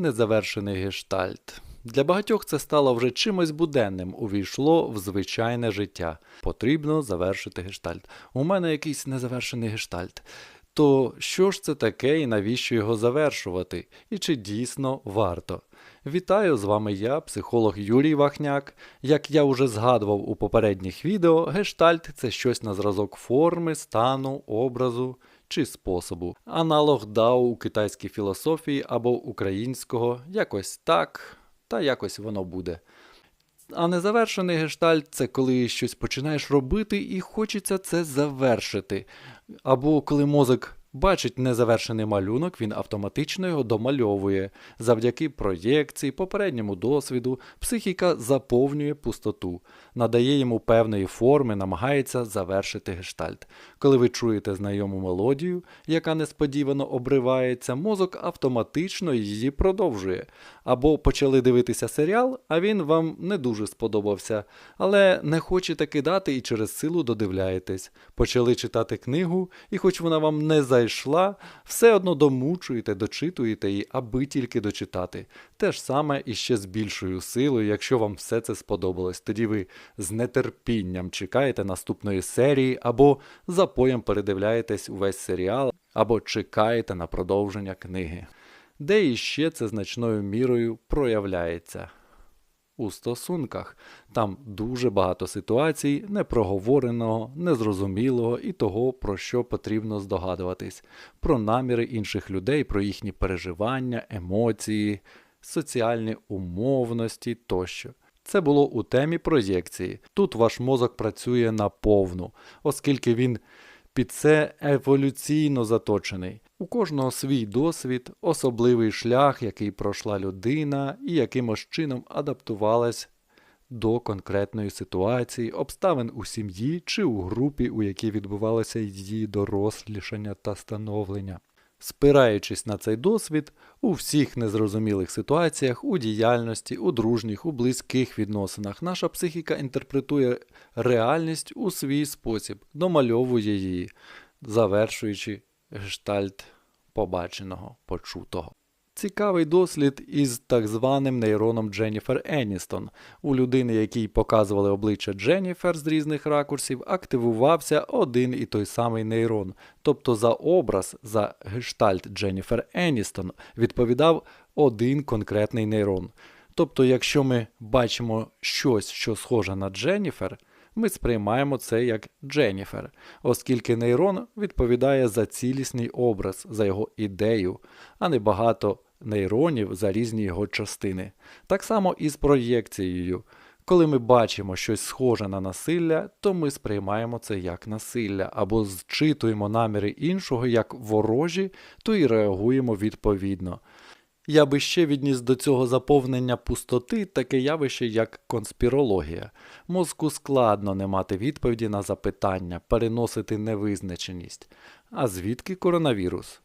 незавершений гештальт. Для багатьох це стало вже чимось буденним, увійшло в звичайне життя. Потрібно завершити гештальт. У мене якийсь незавершений гештальт. То що ж це таке і навіщо його завершувати? І чи дійсно варто? Вітаю, з вами я, психолог Юрій Вахняк. Як я вже згадував у попередніх відео, гештальт це щось на зразок форми, стану, образу чи способу. Аналог дао у китайській філософії або українського якось так, та якось воно буде. А незавершений гештальт це коли щось починаєш робити і хочеться це завершити. Або коли мозок бачить незавершений малюнок, він автоматично його домальовує. Завдяки проєкції, попередньому досвіду, психіка заповнює пустоту, надає йому певної форми, намагається завершити гештальт. Коли ви чуєте знайому мелодію, яка несподівано обривається, мозок автоматично її продовжує. Або почали дивитися серіал, а він вам не дуже сподобався, але не хочете кидати і через силу додивляєтесь. Почали читати книгу, і хоч вона вам не зайшла, все одно домучуєте, дочитуєте її, аби тільки дочитати. Те ж саме і ще з більшою силою, якщо вам все це сподобалось. Тоді ви з нетерпінням чекаєте наступної серії, або запоєм передивляєтесь увесь серіал, або чекаєте на продовження книги. Де іще це значною мірою проявляється. У стосунках там дуже багато ситуацій непроговореного, незрозумілого і того, про що потрібно здогадуватись, про наміри інших людей, про їхні переживання, емоції, соціальні умовності тощо. Це було у темі проєкції. Тут ваш мозок працює на повну, оскільки він під це еволюційно заточений. У кожного свій досвід, особливий шлях, який пройшла людина, і якимось чином адаптувалась до конкретної ситуації, обставин у сім'ї чи у групі, у якій відбувалося її дорослішання та становлення. Спираючись на цей досвід, у всіх незрозумілих ситуаціях, у діяльності, у дружніх, у близьких відносинах, наша психіка інтерпретує реальність у свій спосіб, домальовує її, завершуючи гештальт побаченого, почутого. Цікавий дослід із так званим нейроном Дженніфер Еністон. У людини, якій показували обличчя Дженніфер з різних ракурсів, активувався один і той самий нейрон. Тобто за образ, за гештальт Дженніфер Еністон відповідав один конкретний нейрон. Тобто, якщо ми бачимо щось, що схоже на Дженніфер, ми сприймаємо це як Дженніфер, оскільки нейрон відповідає за цілісний образ, за його ідею, а не багато нейронів за різні його частини. Так само і з проєкцією. Коли ми бачимо щось схоже на насилля, то ми сприймаємо це як насилля, або зчитуємо наміри іншого як ворожі, то і реагуємо відповідно. Я би ще відніс до цього заповнення пустоти таке явище, як конспірологія. Мозку складно не мати відповіді на запитання, переносити невизначеність. А звідки коронавірус?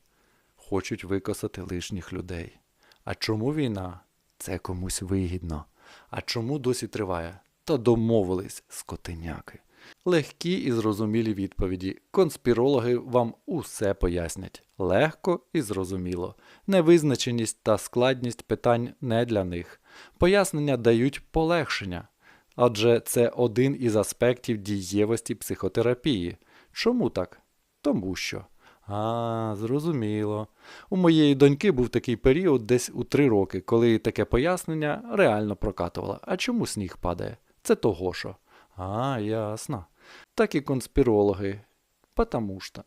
Хочуть викосати лишніх людей. А чому війна? Це комусь вигідно. А чому досі триває? Та домовились скотиняки. Легкі і зрозумілі відповіді. Конспірологи вам усе пояснять. Легко і зрозуміло. Невизначеність та складність питань не для них. Пояснення дають полегшення. Адже це один із аспектів дієвості психотерапії. Чому так? Тому що. А, зрозуміло. У моєї доньки був такий період десь у три роки, коли таке пояснення реально прокатувало. А чому сніг падає? Це того що. А, ясно. Так і конспірологи. Потому що.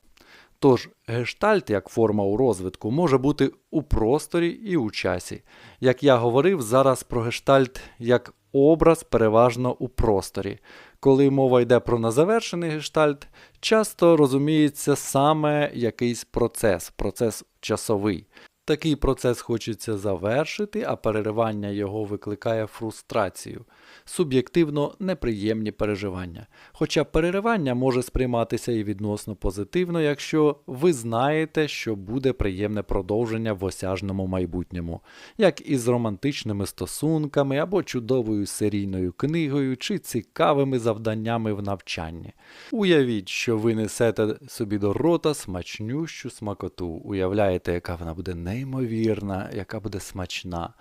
Тож, гештальт як форма у розвитку може бути у просторі і у часі. Як я говорив зараз про гештальт як образ переважно у просторі. Коли мова йде про незавершений гештальт, часто розуміється саме якийсь процес, процес часовий. Такий процес хочеться завершити, а переривання його викликає фрустрацію, суб'єктивно неприємні переживання. Хоча переривання може сприйматися і відносно позитивно, якщо ви знаєте, що буде приємне продовження в осяжному майбутньому, як із романтичними стосунками або чудовою серійною книгою чи цікавими завданнями в навчанні. Уявіть, що ви несете собі до рота смачнющу смакоту, уявляєте, яка вона буде не неймовірна, яка буде смачна.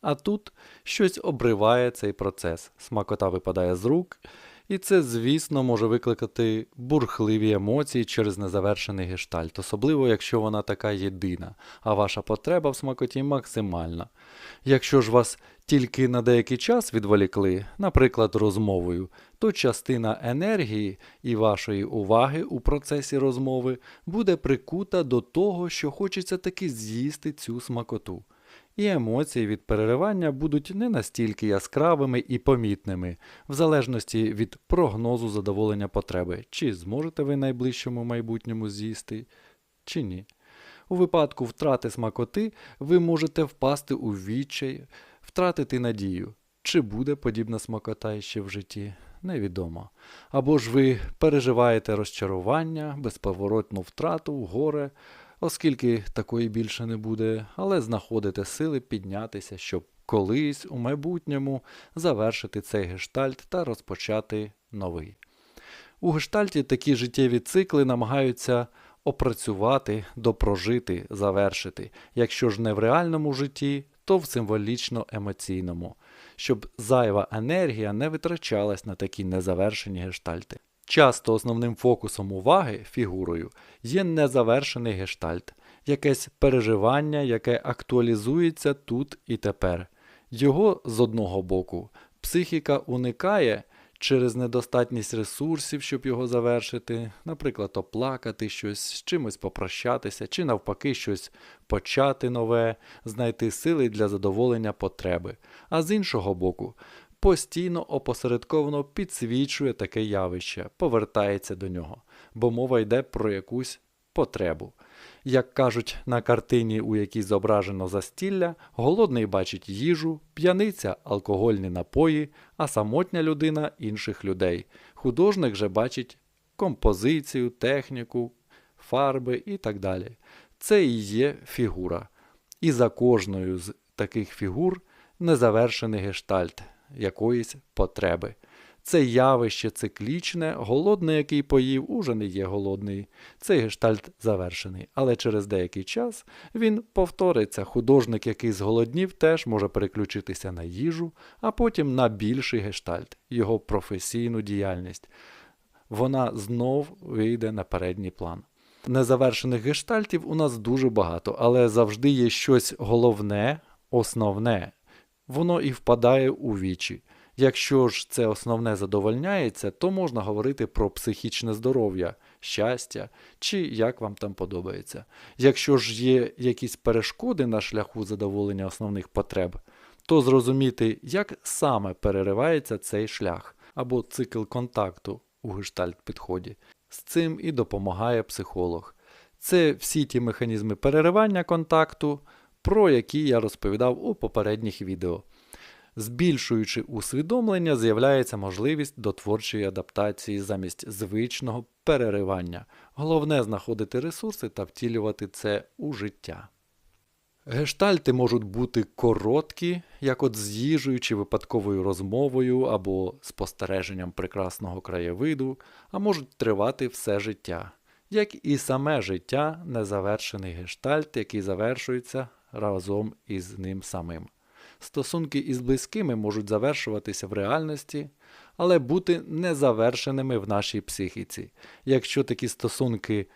А тут щось обриває цей процес. Смакота випадає з рук, і це, звісно, може викликати бурхливі емоції через незавершений гештальт, особливо якщо вона така єдина, а ваша потреба в смакоті максимальна. Якщо ж вас тільки на деякий час відволікли, наприклад, розмовою, то частина енергії і вашої уваги у процесі розмови буде прикута до того, що хочеться таки з'їсти цю смакоту і емоції від переривання будуть не настільки яскравими і помітними, в залежності від прогнозу задоволення потреби, чи зможете ви найближчому майбутньому з'їсти, чи ні. У випадку втрати смакоти ви можете впасти у відчай, втратити надію, чи буде подібна смакота іще в житті. Невідомо. Або ж ви переживаєте розчарування, безповоротну втрату, горе, оскільки такої більше не буде, але знаходите сили піднятися, щоб колись у майбутньому завершити цей гештальт та розпочати новий. У гештальті такі життєві цикли намагаються опрацювати, допрожити, завершити, якщо ж не в реальному житті, то в символічно емоційному, щоб зайва енергія не витрачалась на такі незавершені гештальти. Часто основним фокусом уваги фігурою є незавершений гештальт, якесь переживання, яке актуалізується тут і тепер. Його з одного боку психіка уникає через недостатність ресурсів, щоб його завершити, наприклад, оплакати щось, з чимось попрощатися, чи навпаки щось почати нове, знайти сили для задоволення потреби. А з іншого боку, постійно опосередковано підсвічує таке явище, повертається до нього, бо мова йде про якусь потребу. Як кажуть на картині, у якій зображено застілля, голодний бачить їжу, п'яниця алкогольні напої, а самотня людина інших людей. Художник же бачить композицію, техніку, фарби і так далі. Це і є фігура. І за кожною з таких фігур незавершений гештальт, якоїсь потреби. Це явище циклічне, голодний, який поїв, уже не є голодний. Цей гештальт завершений. Але через деякий час він повториться. Художник, який зголоднів, теж може переключитися на їжу, а потім на більший гештальт, його професійну діяльність. Вона знов вийде на передній план. Незавершених гештальтів у нас дуже багато, але завжди є щось головне, основне, воно і впадає у вічі. Якщо ж це основне задовольняється, то можна говорити про психічне здоров'я, щастя чи як вам там подобається. Якщо ж є якісь перешкоди на шляху задоволення основних потреб, то зрозуміти, як саме переривається цей шлях або цикл контакту у гештальт підході. З цим і допомагає психолог. Це всі ті механізми переривання контакту, про які я розповідав у попередніх відео. Збільшуючи усвідомлення, з'являється можливість до творчої адаптації замість звичного переривання. Головне знаходити ресурси та втілювати це у життя. Гештальти можуть бути короткі, як от з їжею чи випадковою розмовою або спостереженням прекрасного краєвиду, а можуть тривати все життя, як і саме життя незавершений гештальт, який завершується разом із ним самим. Стосунки із близькими можуть завершуватися в реальності, але бути незавершеними в нашій психіці. Якщо такі стосунки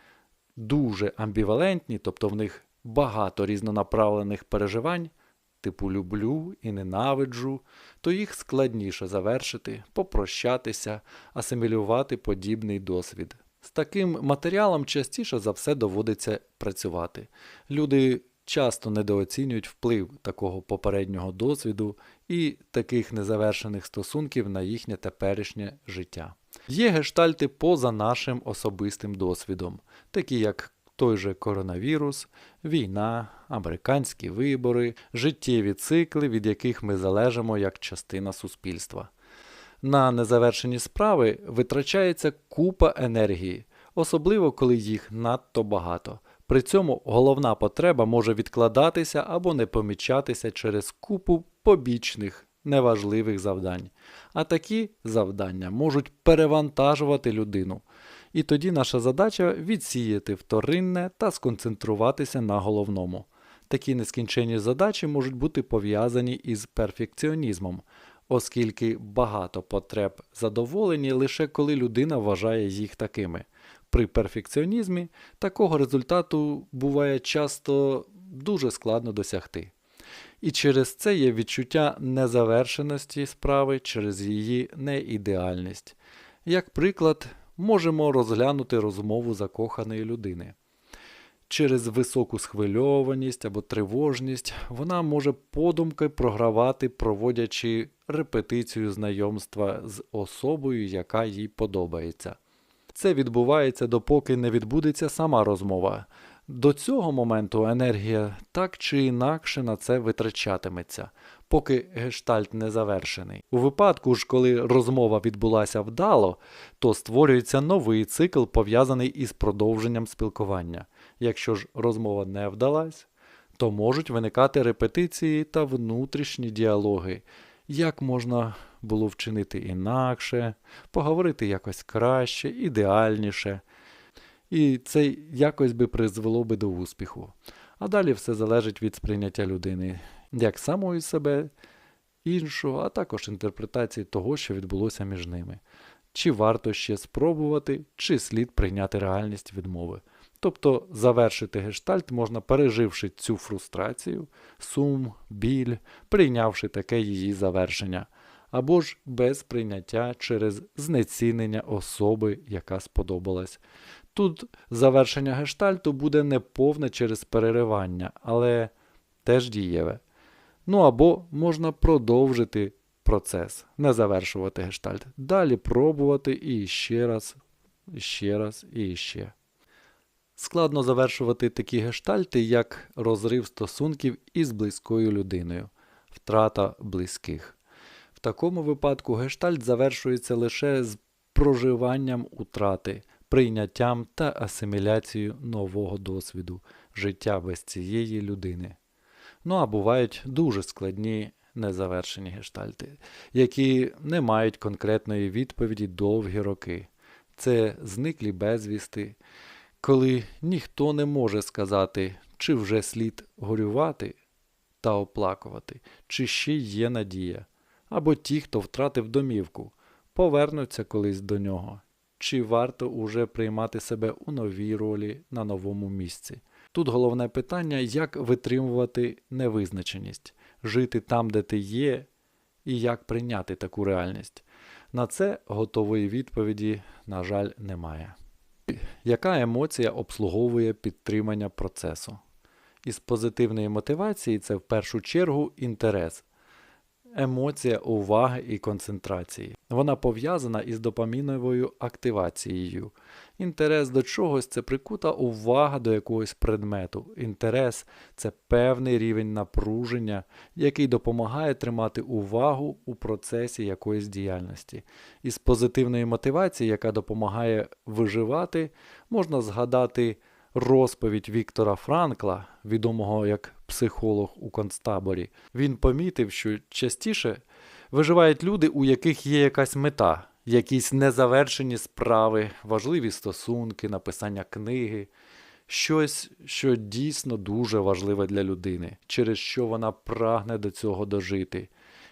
дуже амбівалентні, тобто в них багато різнонаправлених переживань, типу люблю і ненавиджу, то їх складніше завершити, попрощатися, асимілювати подібний досвід. З таким матеріалом частіше за все доводиться працювати. Люди часто недооцінюють вплив такого попереднього досвіду і таких незавершених стосунків на їхнє теперішнє життя. Є гештальти поза нашим особистим досвідом, такі як той же коронавірус, війна, американські вибори, життєві цикли, від яких ми залежимо як частина суспільства. На незавершені справи витрачається купа енергії, особливо коли їх надто багато. При цьому головна потреба може відкладатися або не помічатися через купу побічних неважливих завдань. А такі завдання можуть перевантажувати людину. І тоді наша задача відсіяти вторинне та сконцентруватися на головному. Такі нескінченні задачі можуть бути пов'язані із перфекціонізмом, оскільки багато потреб задоволені лише коли людина вважає їх такими. При перфекціонізмі такого результату буває часто дуже складно досягти. І через це є відчуття незавершеності справи через її неідеальність. Як приклад, можемо розглянути розмову закоханої людини. Через високу схвильованість або тривожність вона може подумки програвати, проводячи репетицію знайомства з особою, яка їй подобається. Це відбувається допоки не відбудеться сама розмова. До цього моменту енергія так чи інакше на це витрачатиметься, поки гештальт не завершений. У випадку ж, коли розмова відбулася вдало, то створюється новий цикл, пов'язаний із продовженням спілкування. Якщо ж розмова не вдалась, то можуть виникати репетиції та внутрішні діалоги. Як можна було вчинити інакше, поговорити якось краще, ідеальніше. І це якось би призвело би до успіху. А далі все залежить від сприйняття людини, як самої себе, іншого, а також інтерпретації того, що відбулося між ними. Чи варто ще спробувати, чи слід прийняти реальність відмови. Тобто завершити гештальт можна, переживши цю фрустрацію, сум, біль, прийнявши таке її завершення, або ж без прийняття через знецінення особи, яка сподобалась. Тут завершення гештальту буде не повне через переривання, але теж дієве. Ну або можна продовжити процес, не завершувати гештальт. Далі пробувати і ще раз, і ще раз, і ще. Складно завершувати такі гештальти, як розрив стосунків із близькою людиною, втрата близьких. Такому випадку гештальт завершується лише з проживанням утрати, прийняттям та асиміляцією нового досвіду життя без цієї людини. Ну а бувають дуже складні незавершені гештальти, які не мають конкретної відповіді довгі роки. Це зниклі безвісти коли ніхто не може сказати, чи вже слід горювати та оплакувати, чи ще є надія, або ті, хто втратив домівку, повернуться колись до нього, чи варто уже приймати себе у новій ролі на новому місці. Тут головне питання, як витримувати невизначеність, жити там, де ти є, і як прийняти таку реальність. На це готової відповіді, на жаль, немає. Яка емоція обслуговує підтримання процесу? Із позитивної мотивації це в першу чергу інтерес, емоція уваги і концентрації. Вона пов'язана із допаміновою активацією. Інтерес до чогось це прикута увага до якогось предмету. Інтерес це певний рівень напруження, який допомагає тримати увагу у процесі якоїсь діяльності. Із позитивної мотивації, яка допомагає виживати, можна згадати розповідь Віктора Франкла, відомого як психолог у концтаборі. Він помітив, що частіше виживають люди, у яких є якась мета якісь незавершені справи, важливі стосунки, написання книги, щось, що дійсно дуже важливе для людини, через що вона прагне до цього дожити,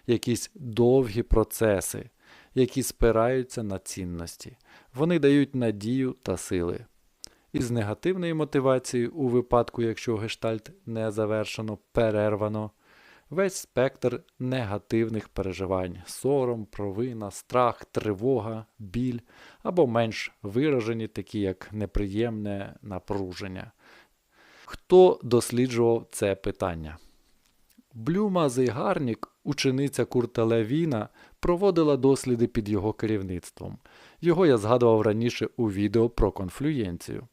якісь довгі процеси, які спираються на цінності. Вони дають надію та сили. Із негативною мотивацією, у випадку, якщо гештальт не завершено, перервано весь спектр негативних переживань, сором, провина, страх, тривога, біль або менш виражені, такі як неприємне напруження. Хто досліджував це питання? Блюма Зейгарнік, учениця Курта Левіна, проводила досліди під його керівництвом. Його я згадував раніше у відео про конфлюєнцію.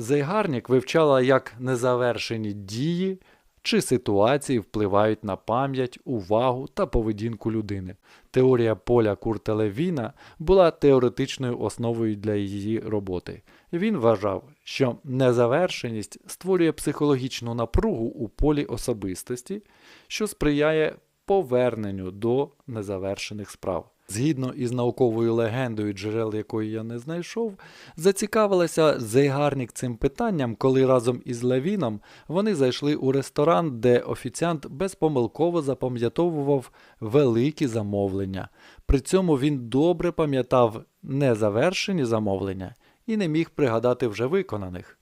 Зейгарнік вивчала як незавершені дії чи ситуації впливають на пам'ять, увагу та поведінку людини. Теорія поля Курта Левіна була теоретичною основою для її роботи. Він вважав, що незавершеність створює психологічну напругу у полі особистості, що сприяє поверненню до незавершених справ. Згідно із науковою легендою, джерел якої я не знайшов, зацікавилася Зейгарнік цим питанням, коли разом із Левіном вони зайшли у ресторан, де офіціант безпомилково запам'ятовував великі замовлення. При цьому він добре пам'ятав незавершені замовлення і не міг пригадати вже виконаних.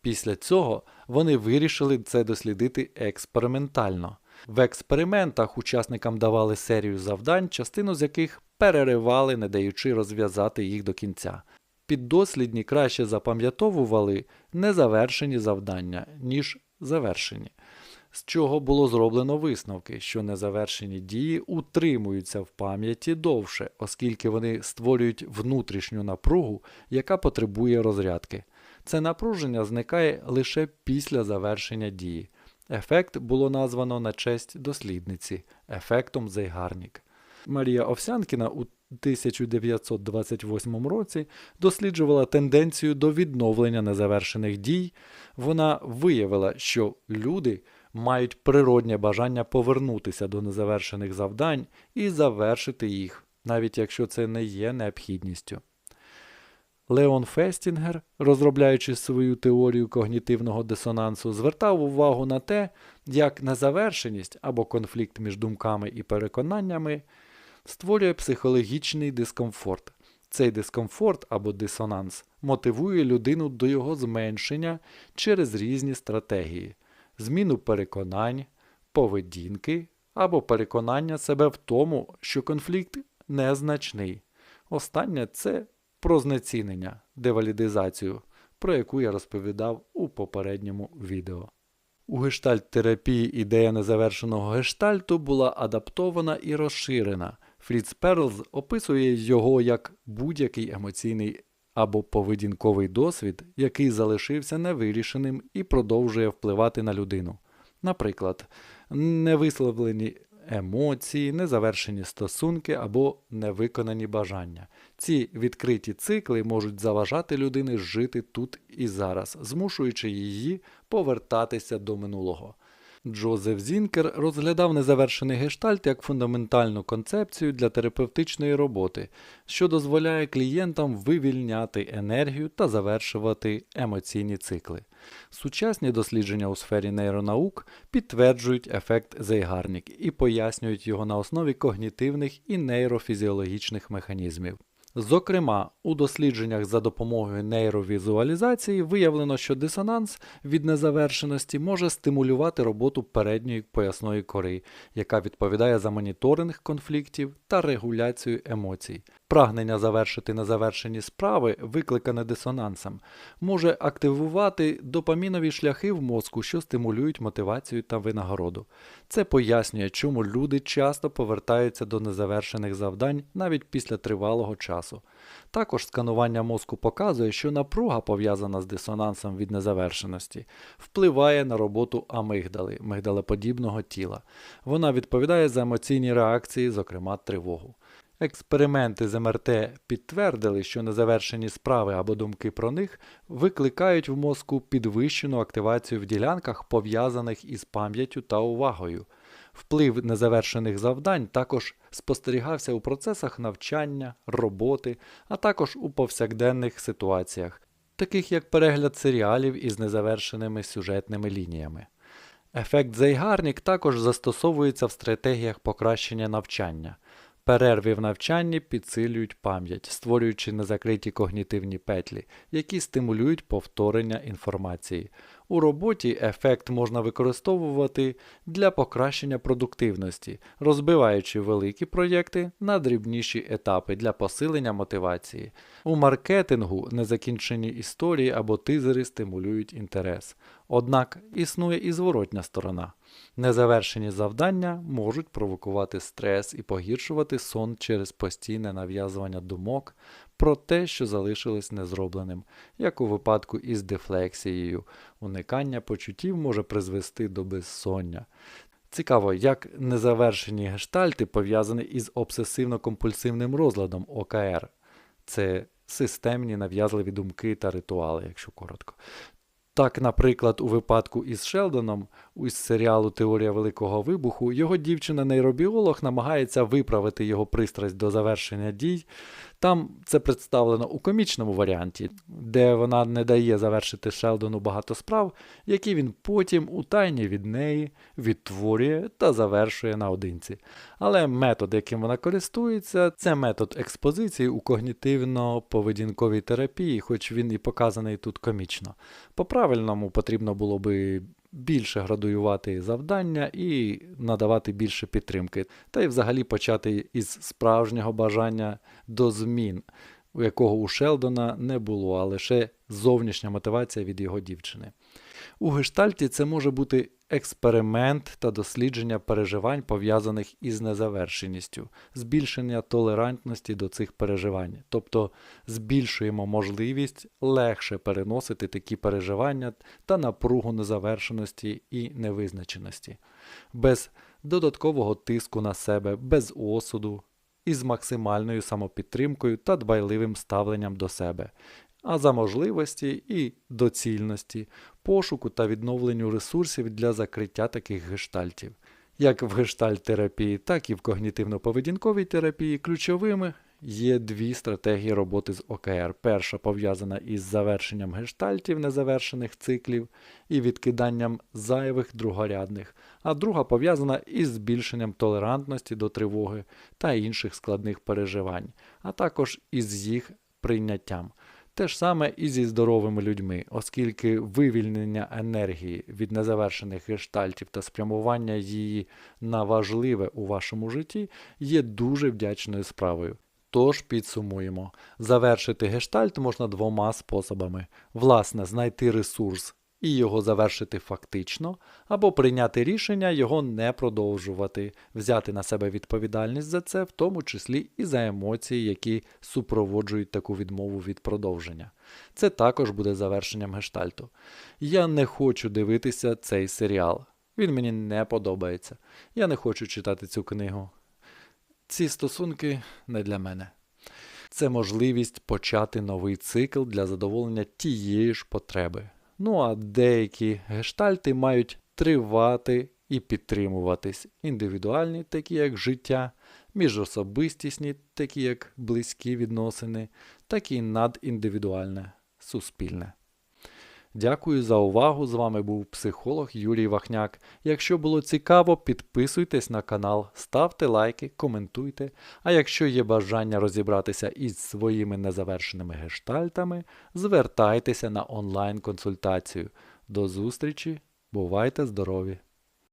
Після цього вони вирішили це дослідити експериментально. В експериментах учасникам давали серію завдань, частину з яких переривали, не даючи розв'язати їх до кінця. Піддослідні краще запам'ятовували незавершені завдання, ніж завершені, з чого було зроблено висновки, що незавершені дії утримуються в пам'яті довше, оскільки вони створюють внутрішню напругу, яка потребує розрядки. Це напруження зникає лише після завершення дії. Ефект було названо на честь дослідниці ефектом Зейгарнік. Марія Овсянкіна у 1928 році досліджувала тенденцію до відновлення незавершених дій. Вона виявила, що люди мають природнє бажання повернутися до незавершених завдань і завершити їх, навіть якщо це не є необхідністю. Леон Фестінгер, розробляючи свою теорію когнітивного дисонансу, звертав увагу на те, як незавершеність або конфлікт між думками і переконаннями створює психологічний дискомфорт. Цей дискомфорт або дисонанс мотивує людину до його зменшення через різні стратегії, зміну переконань, поведінки або переконання себе в тому, що конфлікт незначний. Останнє це про знецінення, девалідизацію, про яку я розповідав у попередньому відео. У гештальт-терапії ідея незавершеного гештальту була адаптована і розширена. Фріц Перлз описує його як будь-який емоційний або поведінковий досвід, який залишився невирішеним і продовжує впливати на людину. Наприклад, невисловлені емоції, незавершені стосунки або невиконані бажання. Ці відкриті цикли можуть заважати людини жити тут і зараз, змушуючи її повертатися до минулого. Джозеф Зінкер розглядав незавершений гештальт як фундаментальну концепцію для терапевтичної роботи, що дозволяє клієнтам вивільняти енергію та завершувати емоційні цикли. Сучасні дослідження у сфері нейронаук підтверджують ефект Зейгарнік і пояснюють його на основі когнітивних і нейрофізіологічних механізмів. Зокрема, у дослідженнях за допомогою нейровізуалізації виявлено, що дисонанс від незавершеності може стимулювати роботу передньої поясної кори, яка відповідає за моніторинг конфліктів та регуляцію емоцій. Прагнення завершити незавершені справи, викликане дисонансом, може активувати допамінові шляхи в мозку, що стимулюють мотивацію та винагороду. Це пояснює, чому люди часто повертаються до незавершених завдань навіть після тривалого часу. Також сканування мозку показує, що напруга, пов'язана з дисонансом від незавершеності, впливає на роботу амигдали, мигдалеподібного тіла. Вона відповідає за емоційні реакції, зокрема тривогу. Експерименти з МРТ підтвердили, що незавершені справи або думки про них викликають в мозку підвищену активацію в ділянках, пов'язаних із пам'яттю та увагою. Вплив незавершених завдань також спостерігався у процесах навчання, роботи, а також у повсякденних ситуаціях, таких як перегляд серіалів із незавершеними сюжетними лініями. Ефект Зейгарнік також застосовується в стратегіях покращення навчання. Перерви в навчанні підсилюють пам'ять, створюючи незакриті когнітивні петлі, які стимулюють повторення інформації. У роботі ефект можна використовувати для покращення продуктивності, розбиваючи великі проєкти на дрібніші етапи для посилення мотивації. У маркетингу незакінчені історії або тизери стимулюють інтерес. Однак існує і зворотня сторона. Незавершені завдання можуть провокувати стрес і погіршувати сон через постійне нав'язування думок про те, що залишилось незробленим, як у випадку із дефлексією. Уникання почуттів може призвести до безсоння. Цікаво, як незавершені гештальти пов'язані із обсесивно-компульсивним розладом ОКР. Це системні нав'язливі думки та ритуали, якщо коротко. Так, наприклад, у випадку із Шелдоном із серіалу Теорія Великого Вибуху, його дівчина-нейробіолог намагається виправити його пристрасть до завершення дій. Там це представлено у комічному варіанті, де вона не дає завершити Шелдону багато справ, які він потім у тайні від неї відтворює та завершує наодинці. Але метод, яким вона користується, це метод експозиції у когнітивно-поведінковій терапії, хоч він і показаний тут комічно. По-правильному потрібно було би більше градуювати завдання і надавати більше підтримки, та й взагалі почати із справжнього бажання до змін, якого у Шелдона не було, а лише зовнішня мотивація від його дівчини. У гештальті це може бути експеримент та дослідження переживань, пов'язаних із незавершеністю, збільшення толерантності до цих переживань, тобто збільшуємо можливість легше переносити такі переживання та напругу незавершеності і невизначеності, без додаткового тиску на себе, без осуду. Із максимальною самопідтримкою та дбайливим ставленням до себе, а за можливості і доцільності, пошуку та відновленню ресурсів для закриття таких гештальтів. Як в гештальт-терапії, так і в когнітивно-поведінковій терапії ключовими є дві стратегії роботи з ОКР. Перша пов'язана із завершенням гештальтів незавершених циклів і відкиданням зайвих другорядних, а друга пов'язана із збільшенням толерантності до тривоги та інших складних переживань, а також із їх прийняттям. Те ж саме і зі здоровими людьми, оскільки вивільнення енергії від незавершених гештальтів та спрямування її на важливе у вашому житті є дуже вдячною справою. Тож підсумуємо, завершити гештальт можна двома способами: власне, знайти ресурс і його завершити фактично, або прийняти рішення його не продовжувати, взяти на себе відповідальність за це, в тому числі і за емоції, які супроводжують таку відмову від продовження. Це також буде завершенням гештальту. Я не хочу дивитися цей серіал. Він мені не подобається. Я не хочу читати цю книгу. Ці стосунки не для мене. Це можливість почати новий цикл для задоволення тієї ж потреби. Ну а деякі гештальти мають тривати і підтримуватись. Індивідуальні, такі як життя, міжособистісні, такі як близькі відносини, так і надіндивідуальне, суспільне. Дякую за увагу. З вами був психолог Юрій Вахняк. Якщо було цікаво, підписуйтесь на канал, ставте лайки, коментуйте. А якщо є бажання розібратися із своїми незавершеними гештальтами, звертайтеся на онлайн-консультацію. До зустрічі, бувайте здорові!